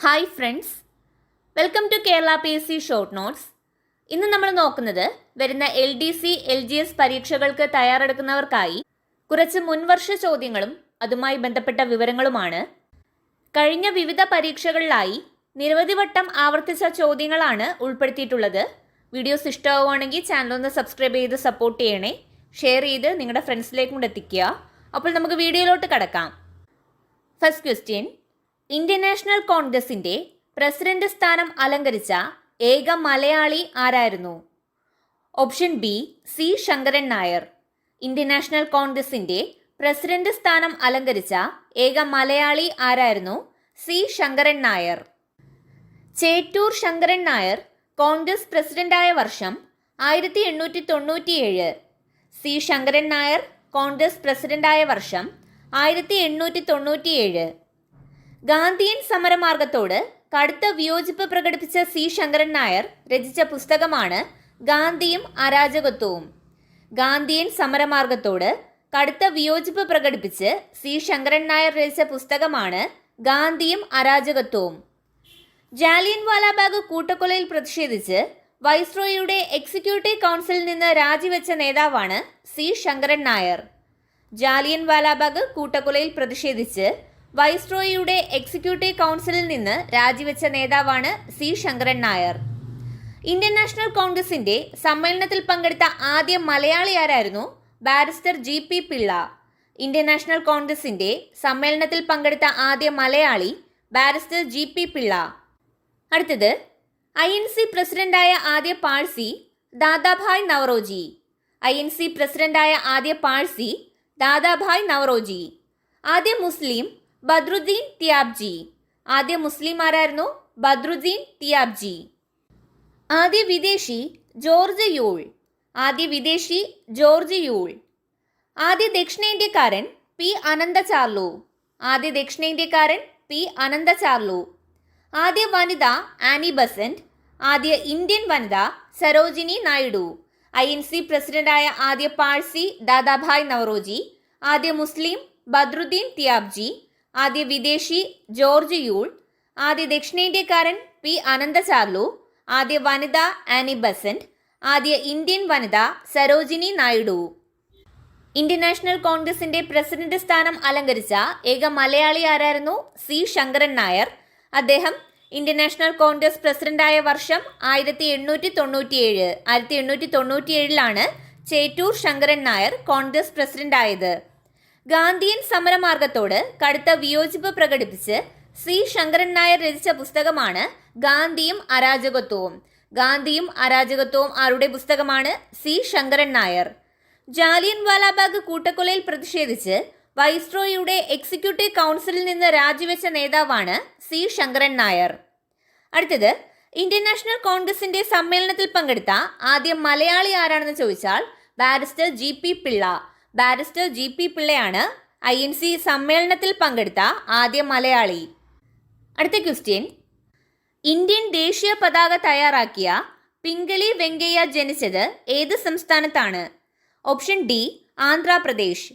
Hi friends welcome to Kerala P S C short notes ഇന്ന് നമ്മൾ നോക്കുന്നത് വരുന്ന L D C L G S പരീക്ഷകൾക്ക് തയ്യാറെടുക്കുന്നവർക്കായി കുറച്ച് മുൻവർഷ ചോദ്യങ്ങളും അതുമായി ബന്ധപ്പെട്ട വിവരങ്ങളുമാണ്. കഴിഞ്ഞ വിവിധ പരീക്ഷകളിലായി നിരവധി വട്ടം ആവർത്തിച്ച ചോദ്യങ്ങളാണ് ഉൾപ്പെടുത്തിയിട്ടുള്ളത്. വീഡിയോസ് ഇഷ്ടമാവുകയാണെങ്കിൽ ചാനൽ ഒന്ന് സബ്സ്ക്രൈബ് ചെയ്ത് സപ്പോർട്ട് ചെയ്യണേ. ഷെയർ ചെയ്ത് നിങ്ങളുടെ ഫ്രണ്ട്സിലേക്കും എത്തിക്കുക. അപ്പോൾ നമുക്ക് വീഡിയോയിലോട്ട് കടക്കാം. ഫസ്റ്റ് ക്വസ്റ്റ്യൻ ഇന്ത്യൻ നാഷണൽ കോൺഗ്രസിന്റെ പ്രസിഡന്റ് സ്ഥാനം അലങ്കരിച്ച ഏക മലയാളി ആരായിരുന്നു? Option B C Sankaran Nair. Indian National കോൺഗ്രസിന്റെ പ്രസിഡന്റ് സ്ഥാനം അലങ്കരിച്ച ഏക മലയാളി ആരായിരുന്നു? സി ശങ്കരൻ നായർ. ചേറ്റൂർ ശങ്കരൻ നായർ കോൺഗ്രസ് പ്രസിഡന്റായ വർഷം ആയിരത്തി എണ്ണൂറ്റി തൊണ്ണൂറ്റിയേഴ് സി ശങ്കരൻ നായർ കോൺഗ്രസ് പ്രസിഡന്റായ വർഷം ആയിരത്തി എണ്ണൂറ്റി തൊണ്ണൂറ്റിയേഴ് ഗാന്ധിയൻ സമരമാർഗത്തോട് കടുത്ത വിയോജിപ്പ് പ്രകടിപ്പിച്ച സി. ശങ്കരൻ നായർ രചിച്ച പുസ്തകമാണ് ഗാന്ധിയും അരാജകത്വവും. ഗാന്ധിയൻ സമരമാർഗത്തോട് കടുത്ത വിയോജിപ്പ് പ്രകടിപ്പിച്ച് സി. ശങ്കരൻ നായർ രചിച്ച പുസ്തകമാണ് ഗാന്ധിയും അരാജകത്വവും. ജാലിയൻ വാലാബാഗ് കൂട്ടക്കൊലയിൽ പ്രതിഷേധിച്ച് വൈസ്രോയിയുടെ എക്സിക്യൂട്ടീവ് കൗൺസിലിൽ നിന്ന് രാജിവെച്ച നേതാവാണ് സി. ശങ്കരൻ നായർ. ജാലിയൻ വാലാബാഗ് കൂട്ടക്കൊലയിൽ പ്രതിഷേധിച്ച് വൈസ്രോയിയുടെ എക്സിക്യൂട്ടീവ് കൗൺസിലിൽ നിന്ന് രാജിവെച്ച നേതാവാണ് C Sankaran Nair. Indian National കോൺഗ്രസിന്റെ സമ്മേളനത്തിൽ പങ്കെടുത്ത ആദ്യ മലയാളി ആരായിരുന്നു? Barrister G P Pillai. Indian National കോൺഗ്രസിന്റെ സമ്മേളനത്തിൽ പങ്കെടുത്ത ആദ്യ Malayali barrister G P Pillai. അടുത്തത് ഐ എൻ സി പ്രസിഡന്റായ ആദ്യ Parsi Dadabhai Naoroji. I N C പ്രസിഡന്റായ ആദ്യ പാഴ്സി ദാദാഭായ് നവറോജി. ആദ്യ മുസ്ലിം ബദ്രുദ്ദീൻ തിയാബ്ജി ആദ്യ മുസ്ലിം ആരായിരുന്നു? ബദ്രുദ്ദീൻ തിയാബ്ജി ആദ്യ വിദേശി ജോർജ് യൂൾ. ആദ്യ വിദേശി ജോർജ് യൂൾ. ആദ്യ ദക്ഷിണേന്ത്യക്കാരൻ പി അനന്തചാർലു. ആദ്യ ദക്ഷിണേന്ത്യക്കാരൻ പി അനന്തചാർലു. ആദ്യ വനിത ആനി ബസന്റ്. ആദ്യ Indian Vanitha Sarojini Naidu. I N C പ്രസിഡന്റായ ആദ്യ പാഴ്സി ദാദാഭായ് നവറോജി. ആദ്യ മുസ്ലിം ബദ്രുദ്ദീൻ തിയാബ്ജി ആദ്യ വിദേശി ജോർജ് യൂൾ ആദ്യ ദക്ഷിണേന്ത്യക്കാരൻ പി അനന്തചാർലു ആദ്യ വനിത ആനി ബസന്റ് ആദ്യ ഇന്ത്യൻ വനിത സരോജിനി നായിഡു. ഇന്ത്യൻ നാഷണൽ കോൺഗ്രസിന്റെ പ്രസിഡന്റ് സ്ഥാനം അലങ്കരിച്ച ഏക മലയാളി ആരായിരുന്നു? സി ശങ്കരൻ നായർ. അദ്ദേഹം ഇന്ത്യൻ നാഷണൽ കോൺഗ്രസ് പ്രസിഡന്റായ വർഷം ആയിരത്തി എണ്ണൂറ്റി തൊണ്ണൂറ്റിയേഴ് ആയിരത്തി എണ്ണൂറ്റി തൊണ്ണൂറ്റിയേഴിലാണ് ചേറ്റൂർ ശങ്കരൻ നായർ കോൺഗ്രസ് പ്രസിഡന്റായത്. ഗാന്ധിയൻ സമരമാർഗത്തോട് കടുത്ത വിയോജിപ്പ് പ്രകടിപ്പിച്ച് സി ശങ്കരൻ നായർ രചിച്ച പുസ്തകമാണ് ഗാന്ധിയും അരാജകത്വവും. ഗാന്ധിയും അരാജകത്വവും ആരുടെ പുസ്തകമാണ്? സി ശങ്കരൻ നായർ. ജാലിയൻ വാലാബാഗ് കൂട്ടക്കൊലയിൽ പ്രതിഷേധിച്ച് വൈസ്രോയുടെ എക്സിക്യൂട്ടീവ് കൗൺസിലിൽ നിന്ന് രാജിവെച്ച നേതാവാണ് സി ശങ്കരൻ നായർ. അടുത്തത് ഇന്ത്യൻ നാഷണൽ കോൺഗ്രസിന്റെ സമ്മേളനത്തിൽ പങ്കെടുത്ത ആദ്യം മലയാളി ആരാണെന്ന് ചോദിച്ചാൽ barrister G P Pillai. Barrister G P പിള്ളയാണ് I N C സമ്മേളനത്തിൽ പങ്കെടുത്ത ആദ്യ മലയാളി. അടുത്ത ക്വസ്റ്റ്യൻ. ഇന്ത്യൻ ദേശീയ പതാക തയ്യാറാക്കിയ പിംഗലി വെങ്കയ്യ ജനിച്ചത് ഏത് സംസ്ഥാനത്താണ്? Option D Andhra Pradesh.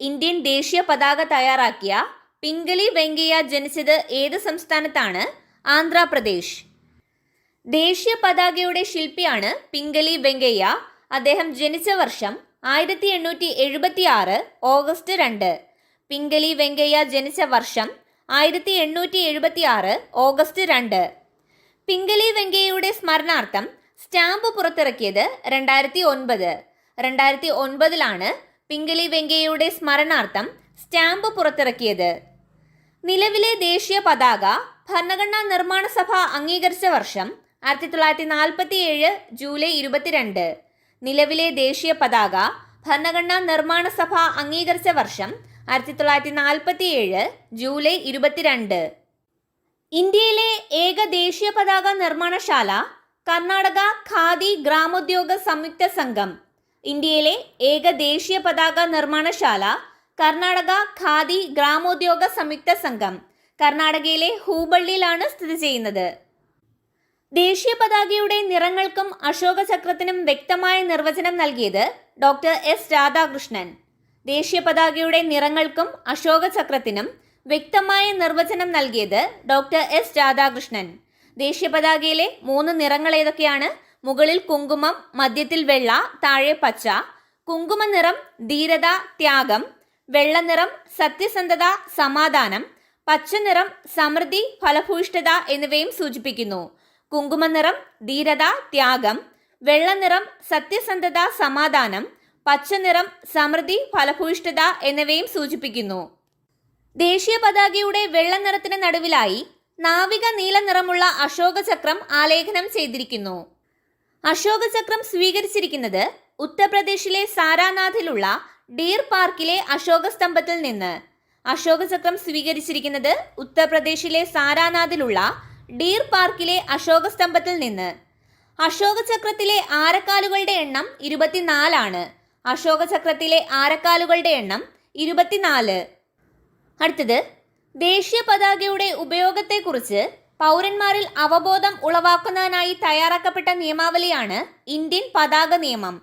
ഇന്ത്യൻ ദേശീയ പതാക തയ്യാറാക്കിയ പിംഗലി വെങ്കയ്യ ജനിച്ചത് ഏത് സംസ്ഥാനത്താണ്? ആന്ധ്രാപ്രദേശ്. ദേശീയ പതാകയുടെ ശില്പിയാണ് പിംഗലി വെങ്കയ്യ. അദ്ദേഹം ജനിച്ച വർഷം ആയിരത്തി എണ്ണൂറ്റി എഴുപത്തി ആറ് ഓഗസ്റ്റ് രണ്ട്. പിംഗലി വെങ്കയ്യ ജനിച്ച വർഷം ആയിരത്തി എണ്ണൂറ്റി എഴുപത്തി ആറ് ഓഗസ്റ്റ് രണ്ട്. പിംഗലി വെങ്കയ്യയുടെ സ്മരണാർത്ഥം സ്റ്റാമ്പ് പുറത്തിറക്കിയത് രണ്ടായിരത്തി ഒൻപത് രണ്ടായിരത്തി ഒൻപതിലാണ് പിംഗലി വെങ്കയ്യയുടെ സ്മരണാർത്ഥം സ്റ്റാമ്പ് പുറത്തിറക്കിയത്. നിലവിലെ ദേശീയ പതാക ഭരണഘടനാ നിർമ്മാണ സഭ അംഗീകരിച്ച വർഷം ആയിരത്തി തൊള്ളായിരത്തി നാൽപ്പത്തി ഏഴ് ജൂലൈ ഇരുപത്തിരണ്ട്. നിലവിലെ ദേശീയ പതാക ഭരണഘടനാ നിർമ്മാണ സഭ അംഗീകരിച്ച വർഷം ആയിരത്തി തൊള്ളായിരത്തി നാൽപ്പത്തി ഏഴ് ജൂലൈ ഇരുപത്തിരണ്ട്. ഇന്ത്യയിലെ ഏക ദേശീയ പതാക നിർമ്മാണശാല കർണാടക ഖാദി ഗ്രാമോദ്യോഗ സംയുക്ത സംഘം. ഇന്ത്യയിലെ ഏക ദേശീയ പതാക നിർമ്മാണശാല കർണാടക ഖാദി ഗ്രാമോദ്യോഗ സംയുക്ത സംഘം. കർണാടകയിലെ ഹൂബള്ളിയിലാണ് സ്ഥിതി ചെയ്യുന്നത്. ദേശീയ പതാകയുടെ നിറങ്ങൾക്കും അശോക ചക്രത്തിനും വ്യക്തമായ നിർവചനം നൽകിയത് ഡോക്ടർ എസ് രാധാകൃഷ്ണൻ. ദേശീയ പതാകയുടെ നിറങ്ങൾക്കും അശോക ചക്രത്തിനും വ്യക്തമായ നിർവചനം നൽകിയത് ഡോക്ടർ എസ് രാധാകൃഷ്ണൻ. ദേശീയ പതാകയിലെ മൂന്ന് നിറങ്ങൾ ഏതൊക്കെയാണ്? മുകളിൽ കുങ്കുമം മധ്യത്തിൽ വെള്ള താഴെ പച്ച. കുങ്കുമ നിറം ധീരത ത്യാഗം. വെള്ള നിറം സത്യസന്ധത സമാധാനം. പച്ച നിറം സമൃദ്ധി ഫലഭൂയിഷ്ഠത എന്നിവയും സൂചിപ്പിക്കുന്നു. കുങ്കുമ നിറം ധീരത ത്യാഗം വെള്ള നിറം സത്യസന്ധത സമാധാനം പച്ച നിറം സമൃദ്ധി ഫലഭൂയിഷ്ഠത എന്നിവയും സൂചിപ്പിക്കുന്നു. ദേശീയ പതാകയുടെ വെള്ള നിറത്തിന് നടുവിലായി നാവിക നീല നിറമുള്ള അശോക ചക്രം ആലേഖനം ചെയ്തിരിക്കുന്നു. അശോകചക്രം സ്വീകരിച്ചിരിക്കുന്നത് ഉത്തർപ്രദേശിലെ സാരാനാഥിലുള്ള ഡീർ പാർക്കിലെ അശോക സ്തംഭത്തിൽ നിന്ന്. അശോകചക്രം സ്വീകരിച്ചിരിക്കുന്നത് ഉത്തർപ്രദേശിലെ സാരാനാഥിലുള്ള ഡീർ പാർക്കിലെ അശോക സ്തംഭത്തിൽ നിന്ന്. അശോക ചക്രത്തിലെ ആരക്കാലുകളുടെ എണ്ണം ഇരുപത്തിനാലാണ്. അശോക ചക്രത്തിലെ ആരക്കാലുകളുടെ എണ്ണം ഇരുപത്തിനാല്. അടുത്തത്. ദേശീയ പതാകയുടെ ഉപയോഗത്തെക്കുറിച്ച് പൗരന്മാരിൽ അവബോധം ഉളവാക്കുന്നതിനായി തയ്യാറാക്കപ്പെട്ട നിയമാവലിയാണ് ഇന്ത്യൻ പതാക നിയമം.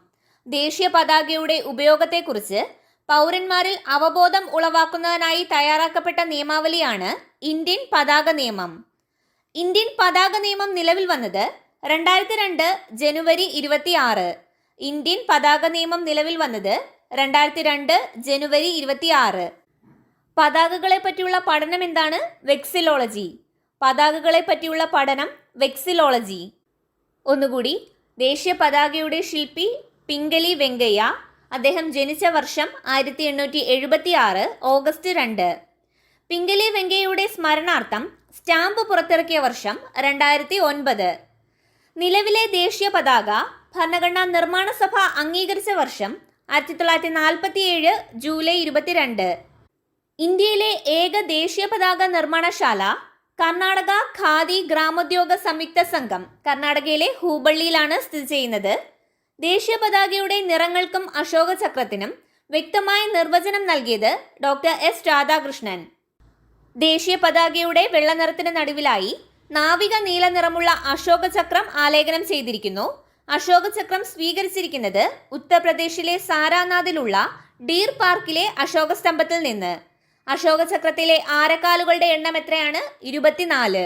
ദേശീയ പതാകയുടെ ഉപയോഗത്തെക്കുറിച്ച് പൗരന്മാരിൽ അവബോധം ഉളവാക്കുന്നതിനായി തയ്യാറാക്കപ്പെട്ട നിയമാവലിയാണ് ഇന്ത്യൻ പതാക നിയമം. ഇന്ത്യൻ പതാക നിയമം നിലവിൽ വന്നത് രണ്ടായിരത്തി രണ്ട് ജനുവരി ഇരുപത്തി ആറ് ഇന്ത്യൻ പതാക നിയമം നിലവിൽ വന്നത് രണ്ടായിരത്തി രണ്ട് ജനുവരി ഇരുപത്തി ആറ് പതാകകളെ പറ്റിയുള്ള പഠനം എന്താണ്? വെക്സിലോളജി. പതാകകളെ പറ്റിയുള്ള പഠനം വെക്സിലോളജി. ഒന്നുകൂടി ദേശീയ പതാകയുടെ ശില്പി പിങ്കലി വെങ്കയ്യ അദ്ദേഹം ജനിച്ച വർഷം ആയിരത്തി എണ്ണൂറ്റി എഴുപത്തി ആറ് ഓഗസ്റ്റ് രണ്ട്. പിങ്കലി വെങ്കയ്യയുടെ സ്മരണാർത്ഥം സ്റ്റാമ്പ് പുറത്തിറക്കിയ വർഷം രണ്ടായിരത്തി ഒൻപത് നിലവിലെ ദേശീയ പതാക ഭരണഘടനാ നിർമ്മാണ സഭ അംഗീകരിച്ച വർഷം ആയിരത്തി തൊള്ളായിരത്തി നാൽപ്പത്തി ഏഴ് ജൂലൈ ഇരുപത്തിരണ്ട്. ഇന്ത്യയിലെ ഏക ദേശീയ പതാക നിർമ്മാണശാല കർണാടക ഖാദി ഗ്രാമോദ്യോഗ സംയുക്ത സംഘം കർണാടകയിലെ ഹൂബള്ളിയിലാണ് സ്ഥിതി ചെയ്യുന്നത്. ദേശീയ പതാകയുടെ നിറങ്ങൾക്കും അശോക ചക്രത്തിനും വ്യക്തമായ നിർവചനം നൽകിയത് ഡോക്ടർ എസ് രാധാകൃഷ്ണൻ. ദേശീയ പതാകയുടെ വെള്ള നിറത്തിന് നടുവിലായി നാവിക നീല നിറമുള്ള അശോക ചക്രം ആലേഖനം ചെയ്തിരിക്കുന്നു. അശോക ചക്രം സ്വീകരിച്ചിരിക്കുന്നത് ഉത്തർപ്രദേശിലെ സാരാനാഥിലുള്ള ഡീർ പാർക്കിലെ അശോക സ്തംഭത്തിൽ നിന്ന്. അശോക ചക്രത്തിലെ ആരക്കാലുകളുടെ എണ്ണം എത്രയാണ്? ഇരുപത്തിനാല്.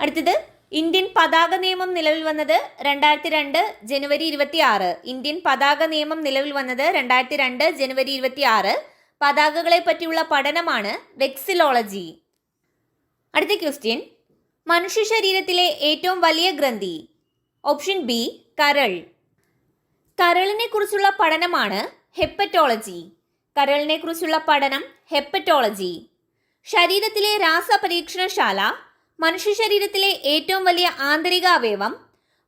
അടുത്തത് ഇന്ത്യൻ പതാക നിയമം നിലവിൽ വന്നത് രണ്ടായിരത്തി രണ്ട് ജനുവരി ഇരുപത്തി ആറ് ഇന്ത്യൻ പതാക നിയമം നിലവിൽ വന്നത് രണ്ടായിരത്തി രണ്ട് ജനുവരി ഇരുപത്തി ആറ് പതാകകളെ പറ്റിയുള്ള പഠനമാണ് വെക്സിലോളജി. അടുത്ത ക്വസ്റ്റ്യൻ. മനുഷ്യ ശരീരത്തിലെ ഏറ്റവും വലിയ ഗ്രന്ഥി. ഓപ്ഷൻ ബി കരൾ. കരളിനെ കുറിച്ചുള്ള പഠനമാണ് ഹെപ്പറ്റോളജി. കരളിനെ കുറിച്ചുള്ള പഠനം ഹെപ്പറ്റോളജി. ശരീരത്തിലെ രാസപരീക്ഷണശാല മനുഷ്യ ശരീരത്തിലെ ഏറ്റവും വലിയ ആന്തരിക അവയവം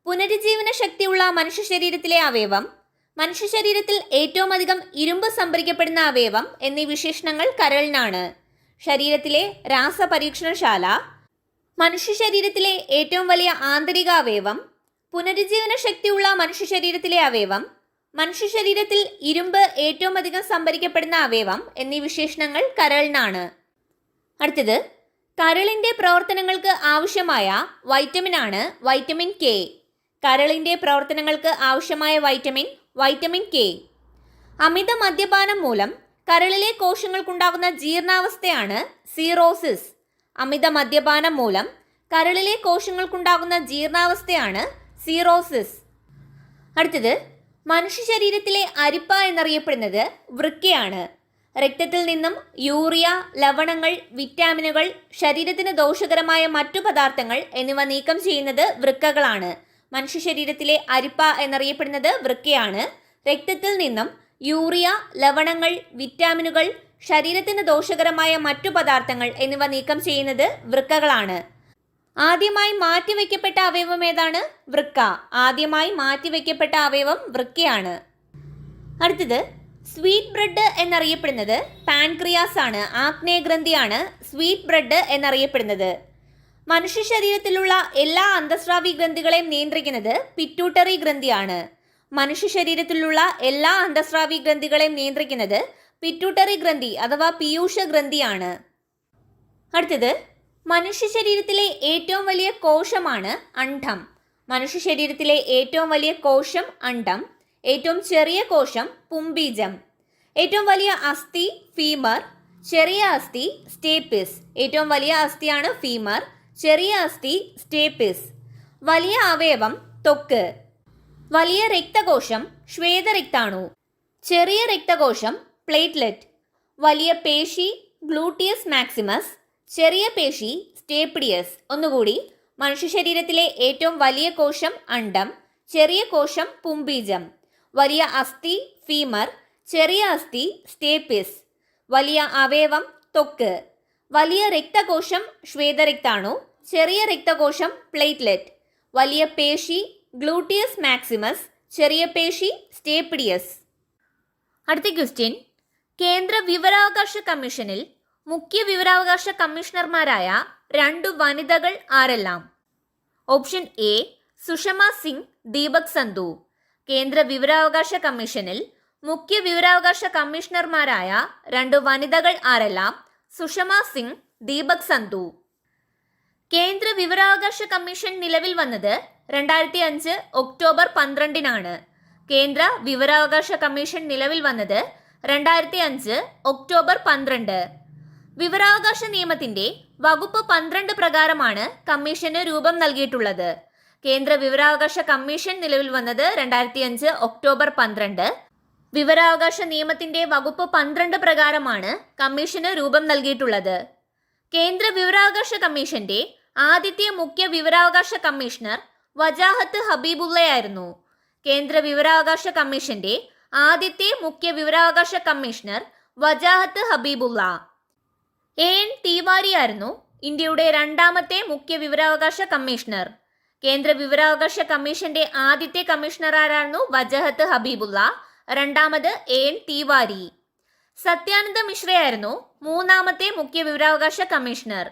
പുനരുജ്ജീവന ശക്തിയുള്ള മനുഷ്യ ശരീരത്തിലെ അവയവം മനുഷ്യ ശരീരത്തിൽ ഏറ്റവും അധികം ഇരുമ്പ് സംഭരിക്കപ്പെടുന്ന അവയവം എന്നീ വിശേഷണങ്ങൾ കരളിനാണ്. ശരീരത്തിലെ രാസപരീക്ഷണശാല മനുഷ്യ ശരീരത്തിലെ ഏറ്റവും വലിയ ആന്തരിക അവയവം പുനരുജ്ജീവന ശക്തിയുള്ള മനുഷ്യ ശരീരത്തിലെ അവയവം മനുഷ്യ ശരീരത്തിൽ ഇരുമ്പ് ഏറ്റവും അധികം സംഭരിക്കപ്പെടുന്ന അവയവം എന്നീ വിശേഷണങ്ങൾ കരളിനാണ്. അടുത്തത് കരളിന്റെ പ്രവർത്തനങ്ങൾക്ക് ആവശ്യമായ വൈറ്റമിൻ ആണ് വൈറ്റമിൻ കെ. കരളിന്റെ പ്രവർത്തനങ്ങൾക്ക് ആവശ്യമായ വൈറ്റമിൻ വൈറ്റമിൻ കെ. അമിത മദ്യപാനം മൂലം കരളിലെ കോശങ്ങൾക്കുണ്ടാകുന്ന ജീർണാവസ്ഥയാണ് സീറോസിസ്. അമിത മദ്യപാനം മൂലം കരളിലെ കോശങ്ങൾക്കുണ്ടാകുന്ന ജീർണാവസ്ഥയാണ് സീറോസിസ്. അടുത്തത് മനുഷ്യ ശരീരത്തിലെ അരിപ്പ എന്നറിയപ്പെടുന്നത് വൃക്കയാണ്. രക്തത്തിൽ നിന്നും യൂറിയ ലവണങ്ങൾ വിറ്റാമിനുകൾ ശരീരത്തിന് ദോഷകരമായ മറ്റു പദാർത്ഥങ്ങൾ എന്നിവ നീക്കം ചെയ്യുന്നത് വൃക്കകളാണ്. മനുഷ്യ ശരീരത്തിലെ അരിപ്പ എന്നറിയപ്പെടുന്നത് വൃക്കയാണ്. രക്തത്തിൽ നിന്നും യൂറിയ ലവണങ്ങൾ വിറ്റാമിനുകൾ ശരീരത്തിന് ദോഷകരമായ മറ്റു പദാർത്ഥങ്ങൾ എന്നിവ നീക്കം ചെയ്യുന്നത് വൃക്കകളാണ്. ആദ്യമായി മാറ്റിവെക്കപ്പെട്ട അവയവം ഏതാണ്? വൃക്ക. ആദ്യമായി മാറ്റിവെക്കപ്പെട്ട അവയവം വൃക്കയാണ്. അടുത്തത് സ്വീറ്റ് ബ്രെഡ് എന്നറിയപ്പെടുന്നത് പാൻക്രിയാസ് ആണ്. ആഗ്നേയഗ്രന്ഥിയാണ് സ്വീറ്റ് ബ്രെഡ് എന്നറിയപ്പെടുന്നത്. മനുഷ്യ ശരീരത്തിലുള്ള എല്ലാ അന്തസ്രാവി ഗ്രന്ഥികളെയും നിയന്ത്രിക്കുന്നത് പിറ്റൂട്ടറി ഗ്രന്ഥിയാണ്. മനുഷ്യ ശരീരത്തിലുള്ള എല്ലാ അന്തസ്രാവി ഗ്രന്ഥികളെയും നിയന്ത്രിക്കുന്നത് പിറ്റൂട്ടറി ഗ്രന്ഥി അഥവാ പീയൂഷ ഗ്രന്ഥിയാണ്. അടുത്തത് മനുഷ്യ ശരീരത്തിലെ ഏറ്റവും വലിയ കോശമാണ് അണ്ഡം. മനുഷ്യ ശരീരത്തിലെ ഏറ്റവും വലിയ കോശം അണ്ഡം ഏറ്റവും ചെറിയ കോശം പുംബീജം. ഏറ്റവും വലിയ അസ്ഥി ഫീമർ ചെറിയ അസ്ഥി സ്റ്റേപ്പിസ് ഏറ്റവും വലിയ അസ്ഥിയാണ് ഫീമർ ചെറിയ അസ്ഥി സ്റ്റേപ്പിസ്. വലിയ അവയവം തൊക്ക്. വലിയ രക്തകോശം ശ്വേതരക്താണു ചെറിയ രക്തകോശം പ്ലേറ്റ്ലെറ്റ്. വലിയ പേശി ഗ്ലൂട്ടിയസ് മാക്സിമസ്. ചെറിയ പേശി സ്റ്റേപ്പിഡിയസ്. ഒന്നുകൂടി മനുഷ്യ ശരീരത്തിലെ ഏറ്റവും വലിയ കോശം അണ്ഡം ചെറിയ കോശം പുംബീജം. വലിയ അസ്ഥി ഫീമർ. ചെറിയ അസ്ഥി സ്റ്റേപ്പിസ്. വലിയ അവയവം ത്വക്ക് വലിയ രക്തകോശം ശ്വേതരക്താണു. ചെറിയ രക്തകോശം പ്ലേറ്റ്ലെറ്റ്. വലിയ പേശി ഗ്ലൂട്ടിയസ് മാക്സിമസ്. ചെറിയ പേശി സ്റ്റേപ്പിഡിയസ്. അടുത്ത ക്വസ്റ്റ്യൻ. കേന്ദ്ര വിവരാവകാശ കമ്മീഷനിൽ മുഖ്യ വിവരാവകാശ കമ്മീഷണർമാരായ രണ്ടു വനിതകൾ ആരെല്ലാം? Option A Sushma Singh Deepak Sandhu. കേന്ദ്ര വിവരാവകാശ കമ്മീഷനിൽ മുഖ്യ വിവരാവകാശ കമ്മീഷണർമാരായ രണ്ടു വനിതകൾ ആരെല്ലാം? സുഷമ സിംഗ് ദീപക് സന്തു കേന്ദ്ര വിവരാവകാശ കമ്മീഷൻ നിലവിൽ വന്നത് രണ്ടായിരത്തി അഞ്ച് ഒക്ടോബർ പന്ത്രണ്ടിനാണ്. കേന്ദ്ര വിവരാവകാശ കമ്മീഷൻ നിലവിൽ വന്നത് രണ്ടായിരത്തി അഞ്ച് ഒക്ടോബർ പന്ത്രണ്ട്. വിവരാവകാശ നിയമത്തിന്റെ വകുപ്പ് പന്ത്രണ്ട് പ്രകാരമാണ് കമ്മീഷന് രൂപം നൽകിയിട്ടുള്ളത്. കേന്ദ്ര വിവരാവകാശ കമ്മീഷൻ നിലവിൽ വന്നത് രണ്ടായിരത്തി അഞ്ച് ഒക്ടോബർ പന്ത്രണ്ട്. വിവരാവകാശ നിയമത്തിന്റെ വകുപ്പ് പന്ത്രണ്ട് പ്രകാരമാണ് കമ്മീഷന് രൂപം നൽകിയിട്ടുള്ളത്. കേന്ദ്ര വിവരാവകാശ കമ്മീഷന്റെ ആദ്യത്തെ മുഖ്യ വിവരാവകാശ കമ്മീഷണർ വജാഹത്ത് ഹബീബുള്ളയായിരുന്നു. കേന്ദ്ര വിവരാവകാശ കമ്മീഷന്റെ ആദ്യത്തെ മുഖ്യ വിവരാവകാശ commissioner Wajahat Habibullah. A. N. തിവാരിയായിരുന്നു ഇന്ത്യയുടെ രണ്ടാമത്തെ മുഖ്യ വിവരാവകാശ കമ്മീഷണർ. കേന്ദ്ര വിവരാവകാശ കമ്മീഷന്റെ ആദ്യത്തെ കമ്മീഷണർ ആരായിരുന്നു? വജഹത്ത് ഹബീബുള്ള. രണ്ടാമത് എ എൻ തിവാരി. സത്യാനന്ദ മിശ്രയായിരുന്നു മൂന്നാമത്തെ മുഖ്യ വിവരാവകാശ കമ്മീഷണർ.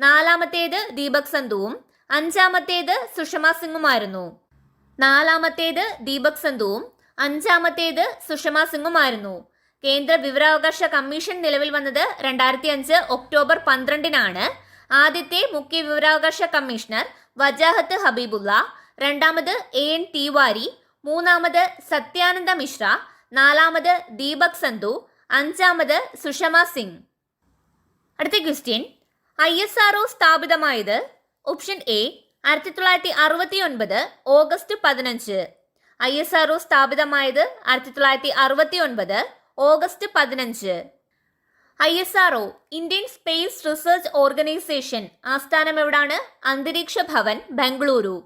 നാലാമത്തേത് ദീപക് സന്ധുവും അഞ്ചാമത്തേത് സുഷമ സിംഗുമായിരുന്നു. നാലാമത്തേത് ദീപക് സന്ധുവും അഞ്ചാമത്തേത് സുഷമ സിംഗുമായിരുന്നു. കേന്ദ്ര വിവരാവകാശ കമ്മീഷൻ നിലവിൽ വന്നത് രണ്ടായിരത്തി അഞ്ച് ഒക്ടോബർ പന്ത്രണ്ടിനാണ്. ആദ്യത്തെ മുഖ്യ വിവരാവകാശ കമ്മീഷണർ വജാഹത്ത് ഹബീബുള്ള രണ്ടാമത് എ എൻ തിവാരി മൂന്നാമത് സത്യാനന്ദ മിശ്ര നാലാമത് ദീപക് സന്ധു അഞ്ചാമത് സുഷമ സിംഗ്. അടുത്ത ക്വസ്റ്റ്യൻ ഐ എസ് ആർ സ്ഥാപിതമായത് ഓപ്ഷൻ എ ആയിരത്തി തൊള്ളായിരത്തി അറുപത്തി ഒൻപത് ഓഗസ്റ്റ് പതിനഞ്ച്. ഐ എസ് ആർ സ്ഥാപിതമായത് ആയിരത്തി തൊള്ളായിരത്തി അറുപത്തി ഒൻപത് ഓഗസ്റ്റ് പതിനഞ്ച്. I S R Indian Space Research Organisation ആസ്ഥാനം എവിടാണ്? അന്തരീക്ഷ ഭവൻ ബംഗളൂരു.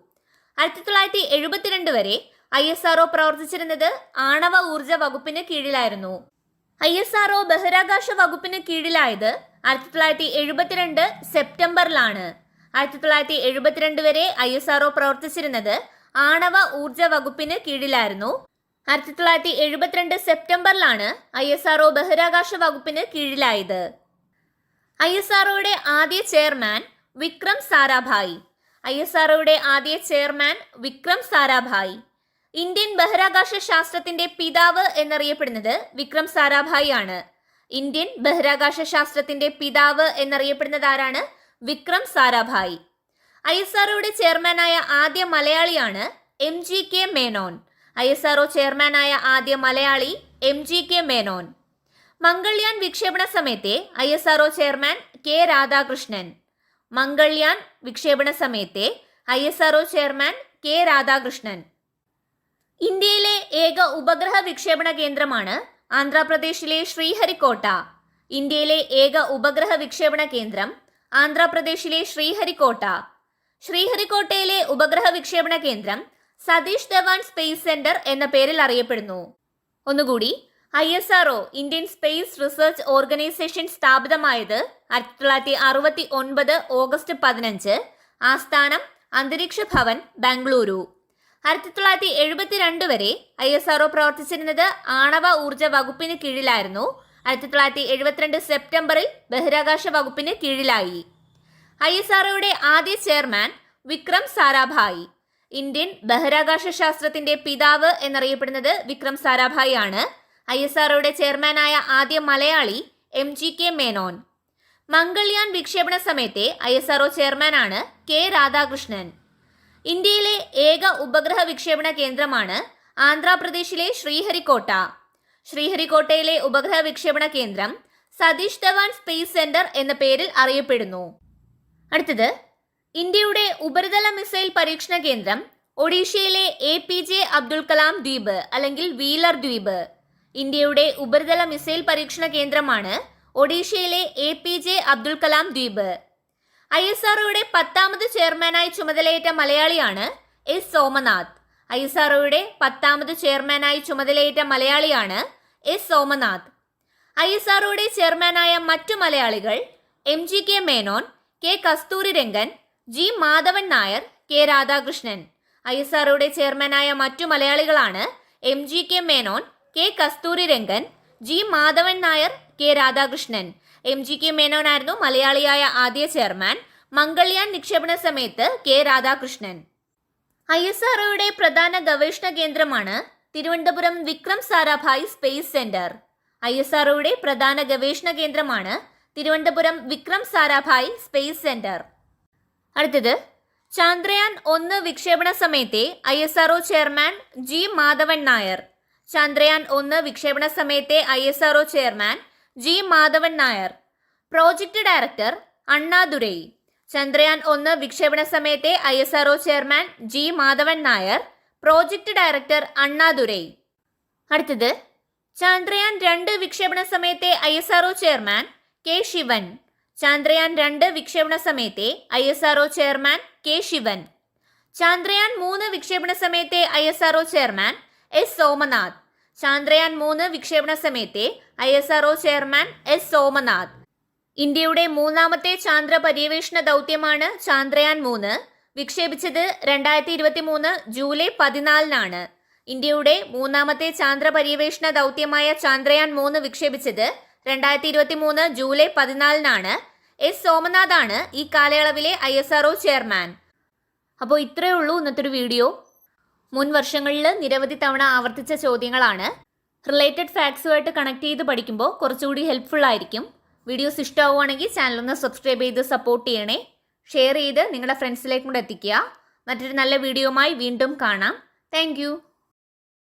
ആയിരത്തി തൊള്ളായിരത്തി എഴുപത്തിരണ്ട് വരെ ഐ എസ് ആർഒ പ്രവർത്തിച്ചിരുന്നത് ആണവ ഊർജ വകുപ്പിന് കീഴിലായിരുന്നു. ഐ എസ് ആർഒ ബഹിരാകാശ വകുപ്പിന് കീഴിലായത് ആയിരത്തി തൊള്ളായിരത്തി എഴുപത്തിരണ്ട് സെപ്റ്റംബറിലാണ്. ആയിരത്തി തൊള്ളായിരത്തി എഴുപത്തിരണ്ട് വരെ ഐ എസ് ആർഒ പ്രവർത്തിച്ചിരുന്നത് ആണവ ഊർജ വകുപ്പിന് കീഴിലായിരുന്നു. ആയിരത്തി തൊള്ളായിരത്തി എഴുപത്തിരണ്ട് സെപ്റ്റംബറിലാണ് ഐ എസ് ആർഒ ബഹിരാകാശ വകുപ്പിന് കീഴിലായത്. ഐ എസ് ആർഒയുടെ ആദ്യ chairman Vikram Sarabhai. I S ആർഒയുടെ ആദ്യ ചെയർമാൻ വിക്രം സാരാഭായ്. ഇന്ത്യൻ ബഹിരാകാശ ശാസ്ത്രത്തിന്റെ പിതാവ് എന്നറിയപ്പെടുന്നത് വിക്രം സാരാഭായി ആണ് ഇന്ത്യൻ ബഹിരാകാശ ശാസ്ത്രത്തിന്റെ പിതാവ് എന്നറിയപ്പെടുന്നത് ആരാണ്? വിക്രം സാരാഭായി. ഐ എസ് ആർഒയുടെ ചെയർമാനായ ആദ്യ മലയാളിയാണ് M G K Menon. I S R O ചെയർമാനായ ആദ്യ Malayali M G K Menon. Mangalyaan വിക്ഷേപണ സമയത്തെ I S R O chairman K Radhakrishnan. Mangalyaan വിക്ഷേപണ സമയത്തെ I S R O chairman K Radhakrishnan. ഇന്ത്യയിലെ ഏക ഉപഗ്രഹ വിക്ഷേപണ കേന്ദ്രമാണ് ആന്ധ്രാപ്രദേശിലെ ശ്രീഹരിക്കോട്ട. ഇന്ത്യയിലെ ഏക ഉപഗ്രഹ വിക്ഷേപണ കേന്ദ്രം ആന്ധ്രാപ്രദേശിലെ ശ്രീഹരിക്കോട്ട. ശ്രീഹരിക്കോട്ടയിലെ ഉപഗ്രഹ വിക്ഷേപണ കേന്ദ്രം സതീഷ് ധവാൻ സ്പേസ് സെന്റർ എന്ന പേരിൽ അറിയപ്പെടുന്നു. ഒന്നുകൂടി I S R Indian Space Research Organisation സ്ഥാപിതമായത് ആയിരത്തി തൊള്ളായിരത്തി അറുപത്തി ഒൻപത് ഓഗസ്റ്റ് പതിനഞ്ച് ആസ്ഥാനം അന്തരീക്ഷ ഭവൻ ബാംഗ്ലൂരു. ആയിരത്തി തൊള്ളായിരത്തി എഴുപത്തിരണ്ട് വരെ ഐ എസ് ആർഒ പ്രവർത്തിച്ചിരുന്നത് ആണവ ഊർജ വകുപ്പിന് കീഴിലായിരുന്നു. ആയിരത്തി തൊള്ളായിരത്തി എഴുപത്തിരണ്ട് സെപ്റ്റംബറിൽ ബഹിരാകാശ വകുപ്പിന് കീഴിലായി. ഐ എസ് ആർഒയുടെ ആദ്യ ചെയർമാൻ വിക്രം സാരാഭായ്. ഇന്ത്യൻ ബഹിരാകാശ ശാസ്ത്രത്തിന്റെ പിതാവ് എന്നറിയപ്പെടുന്നത് വിക്രം സാരാഭായ് ആണ് ഐ എസ് ആർഒയുടെ ചെയർമാനായ ആദ്യ Malayali M G K Menon. Mangalyaan വിക്ഷേപണ സമയത്തെ ഐ എസ് ആർഒ ചെയർമാനാണ് കെ രാധാകൃഷ്ണൻ. ഇന്ത്യയിലെ ഏക ഉപഗ്രഹ വിക്ഷേപണ കേന്ദ്രമാണ് ആന്ധ്രാപ്രദേശിലെ ശ്രീഹരിക്കോട്ട. ശ്രീഹരിക്കോട്ടയിലെ ഉപഗ്രഹ വിക്ഷേപണ കേന്ദ്രം സതീഷ് ധവാൻ സ്പേസ് സെന്റർ എന്ന പേരിൽ അറിയപ്പെടുന്നു. അടുത്തത് ഇന്ത്യയുടെ ഉപരിതല മിസൈൽ പരീക്ഷണ കേന്ദ്രം ഒഡീഷയിലെ A P J Abdul Kalam ദ്വീപ് അല്ലെങ്കിൽ വീലർ ദ്വീപ്. ഇന്ത്യയുടെ ഉപരിതല മിസൈൽ പരീക്ഷണ കേന്ദ്രമാണ് ഒഡീഷയിലെ A P J Abdul Kalam ദ്വീപ്. ഐ എസ് ആർഒയുടെ പത്താമത് ചെയർമാനായി ചുമതലയേറ്റ മലയാളിയാണ് എസ് സോമനാഥ്. ഐ എസ് ആർഒയുടെ പത്താമത് ചെയർമാനായി ചുമതലയേറ്റ മലയാളിയാണ് എസ് സോമനാഥ്. ഐ എസ് ആർഒയുടെ ചെയർമാനായ മറ്റു മലയാളികൾ M G K Menon K Kasturi Rangan G Madhavan Nair K Radhakrishnan. I S ആർഒയുടെ ചെയർമാനായ മറ്റു മലയാളികളാണ് M G K Menon K Kasturi Rangan G Madhavan Nair K Radhakrishnan. M G K Menon ആയിരുന്നു മലയാളിയായ ആദ്യ ചെയർമാൻ. മംഗൾയാൻ നിക്ഷേപണ സമയത്ത് K Radhakrishnan. I S ആർഒയുടെ പ്രധാന ഗവേഷണ കേന്ദ്രമാണ് Thiruvananthapuram Vikram Sarabhai Space Centre. I S ആർഒയുടെ പ്രധാന ഗവേഷണ കേന്ദ്രമാണ് തിരുവനന്തപുരം വിക്രം സാരാഭായ് സ്പേസ് സെന്റർ. അടുത്തത് ചാന്ദ്രയാൻ ഒന്ന് വിക്ഷേപണ സമയത്തെ I S R O chairman G Madhavan Nair. Chandrayaan ഒന്ന് വിക്ഷേപണ സമയത്തെ I S R O chairman G Madhavan Nair. Project director Annadurai Chandrayaan ഒന്ന് വിക്ഷേപണ സമയത്തെ I S R O chairman G Madhavan Nair. Project director Annadurai അടുത്തത് ചന്ദ്രയാൻ രണ്ട് വിക്ഷേപണ സമയത്തെ ISRO chairman K Sivan. Chandrayaan രണ്ട് വിക്ഷേപണ സമയത്തെ I S R O chairman K Sivan. Chandrayaan മൂന്ന് വിക്ഷേപണ സമയത്തെ I S R O chairman S Somanath. Chandrayaan മൂന്ന് വിക്ഷേപണ സമയത്തെ I S R O chairman S Somanath. ഇന്ത്യയുടെ മൂന്നാമത്തെ ചാന്ദ്ര പര്യവേഷണ ദൗത്യമാണ് ചാന്ദ്രയാൻ മൂന്ന്. വിക്ഷേപിച്ചത് രണ്ടായിരത്തി ഇരുപത്തി മൂന്ന് ജൂലൈ പതിനാലിനാണ്. ഇന്ത്യയുടെ മൂന്നാമത്തെ ചാന്ദ്ര പര്യവേഷണ ദൗത്യമായ ചാന്ദ്രയാൻ മൂന്ന് വിക്ഷേപിച്ചത് രണ്ടായിരത്തി ഇരുപത്തി മൂന്ന് ജൂലൈ പതിനാലിനാണ്. എസ് സോമനാഥാണ് ഈ കാലയളവിലെ ഐ എസ് ആർഒ ചെയർമാൻ. അപ്പോൾ ഇത്രയേ ഉള്ളൂ ഇന്നത്തെ ഒരു വീഡിയോ. മുൻ വർഷങ്ങളിൽ നിരവധി തവണ ആവർത്തിച്ച ചോദ്യങ്ങളാണ്. റിലേറ്റഡ് ഫാക്ട്സുമായിട്ട് കണക്ട് ചെയ്ത് പഠിക്കുമ്പോൾ കുറച്ചുകൂടി ഹെൽപ്ഫുൾ ആയിരിക്കും. വീഡിയോസ് ഇഷ്ടമാവുകയാണെങ്കിൽ ചാനൽ ഒന്ന് സബ്സ്ക്രൈബ് ചെയ്ത് സപ്പോർട്ട് ചെയ്യണേ. ഷെയർ ചെയ്ത് നിങ്ങളുടെ ഫ്രണ്ട്സിലേക്കും കൂടെ എത്തിക്കുക. മറ്റൊരു നല്ല വീഡിയോയുമായി വീണ്ടും കാണാം. താങ്ക്